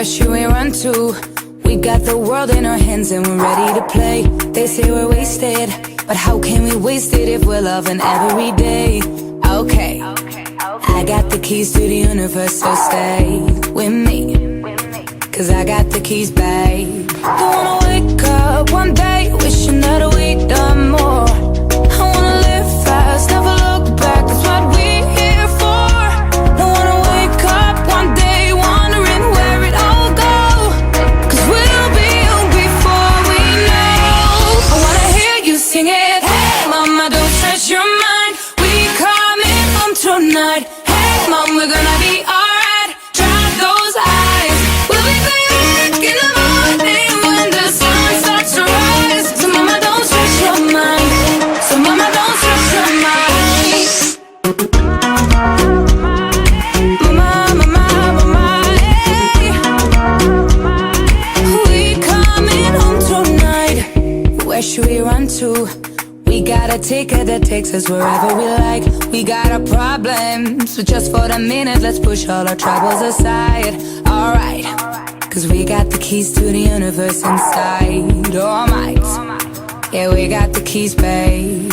Where should we run to? We got the world in our hands and we're ready to play. They say we're wasted, but how can we waste it if we're loving every day? Okay, I got the keys to the universe, so stay with me. Cause I got the keys, babe. Hey, we're gonna be alright. Those eyes. We'll be back in the morning when the sun starts to rise. So, mama, don't stress your mind. So, mama, don't stress your mind. Mama, mama, mama. We coming home tonight. Where should we run to? We got a ticket that takes us wherever we like. We got our problems, so just for the minute, let's push all our troubles aside. Alright, cause we got the keys to the universe inside. Alright, yeah, we got the keys, babe.